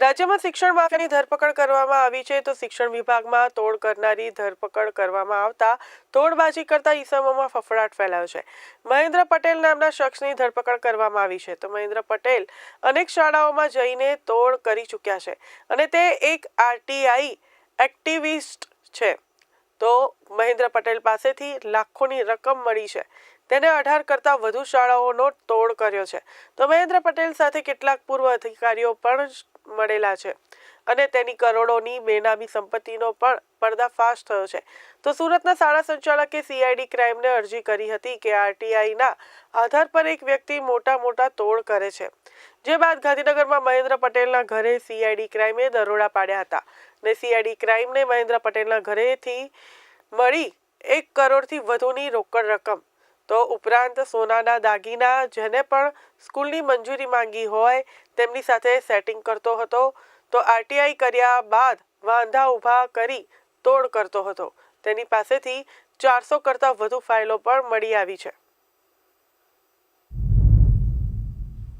રાજ્યમાં શિક્ષણ માફિયાની ધરપકડ કરવામાં આવી છે તો શિક્ષણ વિભાગમાં તોડ કરનારી ધરપકડ કરવામાં આવતા તોડબાજી કરતા ઈસમોમાં ફફડાટ ફેલાયો છે. મહેન્દ્ર પટેલ નામના શખ્સની ધરપકડ કરવામાં આવી છે. તો મહેન્દ્ર પટેલ અનેક શાળાઓમાં જઈને તોડ કરી ચૂક્યા છે અને તે એક આરટીઆઈ એક્ટિવિસ્ટ છે. તો મહેન્દ્ર પટેલ પાસેથી લાખોની રકમ મળી છે. તેને અઢાર કરતાં વધુ શાળાઓનો તોડ કર્યો છે. તો મહેન્દ્ર પટેલ સાથે કેટલાક પૂર્વ અધિકારીઓ પણ મળેલા છે. અને તેની કરોડોની બેનામી સંપત્તિનો પણ પર્દાફાશ થયો છે. તો સુરતના શાળા સંચાલકે સીઆઈડી ક્રાઇમને અરજી કરી હતી કે આરટીઆઈના આધાર પર એક વ્યક્તિ મોટા મોટા તોડ કરે છે. જે બાદ ગાંધીનગરમાં મહેન્દ્ર પટેલના ઘરે સીઆઈડી ક્રાઇમે દરોડા પાડ્યા હતા. ને સીઆઈડી ક્રાઇમને મહેન્દ્ર પટેલના ઘરેથી મળી એક કરોડથી વધુની રોકડ રકમ. તો ઉપરાંત સોનાના દાગીના, જેને પણ સ્કૂલની મંજૂરી માંગી હોય, તેમની સાથે સેટિંગ કરતો હતો. તો આરટીઆઈ કર્યા બાદ વાંધા ઊભા કરી તોડ કરતો હતો. તેની પાસેથી ચારસો કરતાં વધુ ફાઇલો પણ મળી આવી છે.